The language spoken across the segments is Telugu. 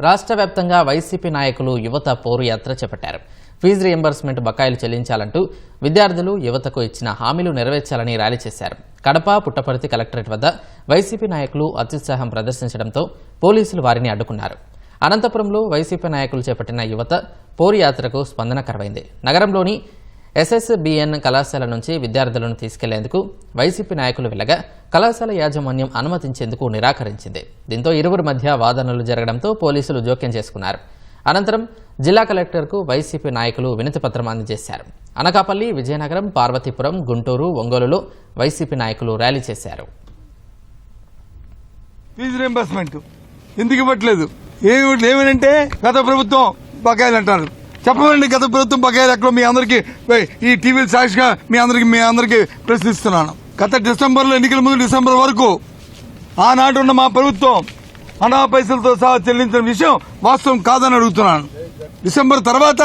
రాష్ట్ర వ్యాప్తంగా వైసీపీ నాయకులు యువత పోరు యాత్ర చేపట్టారు. ఫీజు రియంబర్స్మెంట్ బకాయిలు చెల్లించాలంటూ విద్యార్థులు యువతకు ఇచ్చిన హామీలు నెరవేర్చాలని ర్యాలీ చేశారు. కడప పుట్టపర్తి కలెక్టరేట్ వద్ద వైసీపీ నాయకులు అత్యుత్సాహం ప్రదర్శించడంతో పోలీసులు వారిని అడ్డుకున్నారు. అనంతపురంలో వైసీపీ నాయకులు చేపట్టిన యువత పోరు యాత్రకు స్పందనకరమైంది నగరంలోని ఎస్ఎస్బిఎన్ కళాశాల నుంచి విద్యార్థులను తీసుకెళ్ళేందుకు వైసీపీ నాయకులు వెళ్ళగా కళాశాల యాజమాన్యం అనుమతించేందుకు నిరాకరించింది. దీంతో ఇరువురి మధ్య వాదనలు జరగడంతో పోలీసులు జోక్యం చేసుకున్నారు. అనంతరం జిల్లా కలెక్టర్కు వైసీపీ నాయకులు వినతిపత్రం అందజేశారు. అనకాపల్లి విజయనగరం పార్వతీపురం గుంటూరు ఒంగోలులో వైసీపీ నాయకులు ర్యాలీ చేశారు. ఫీజు ఎందుకు ఇవ్వట్లేదు? ఏమి ఏమనంటే గత ప్రభుత్వం బకాయిలు అంటారు. చెప్పమండి గత ప్రభుత్వం బకాయిలు ఎక్కడో మీ అందరికి ఈ టీవీలు సాక్షిగా మీ అందరికి మీ అందరికి ప్రశ్నిస్తున్నాను. గత డిసెంబర్లో ఎన్నికల ముందు డిసెంబర్ వరకు ఆనాడు ఉన్న మా ప్రభుత్వం అనా పైసలతో సహా చెల్లించిన విషయం వాస్తవం కాదని అడుగుతున్నాను. డిసెంబర్ తర్వాత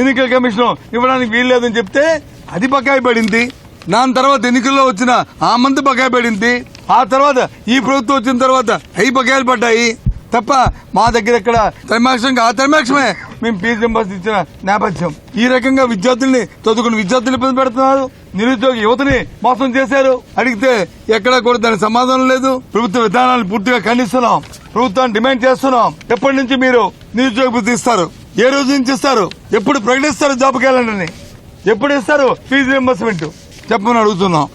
ఎన్నికల కమిషన్ ఇవ్వడానికి వీల్లేదని చెప్తే అది బకాయి పడింది. దాని తర్వాత ఎన్నికల్లో వచ్చిన ఆ మంత్ బకాయి పడింది. ఆ తర్వాత ఈ ప్రభుత్వం వచ్చిన తర్వాత అవి బకాయిలు పడ్డాయి. తప్ప మా దగ్గర ఇక్కడ త్రైమాక్షం ఆ త్రైమాక్షమే మేము ఫీజు రింబర్స్ ఇచ్చిన నేపథ్యం. ఈ రకంగా విద్యార్థుల్ని చదువుకుని విద్యార్థులు ఇబ్బంది పెడుతున్నారు. నిరుద్యోగ యువతని మోసం చేశారు. అడిగితే ఎక్కడా కూడా దానికి సమాధానం లేదు. ప్రభుత్వ విధానాలు పూర్తిగా ఖండిస్తున్నాం. ప్రభుత్వాన్ని డిమాండ్ చేస్తున్నాం. ఎప్పటి నుంచి మీరు నిరుద్యోగ ఇస్తారు? ఏ రోజు నుంచి ఇస్తారు? ఎప్పుడు ప్రకటిస్తారు జాబ్ క్యాలెండర్ని? ఎప్పుడు ఇస్తారు ఫీజు రింబర్స్మెంట్? చెప్పమని అడుగుతున్నాం.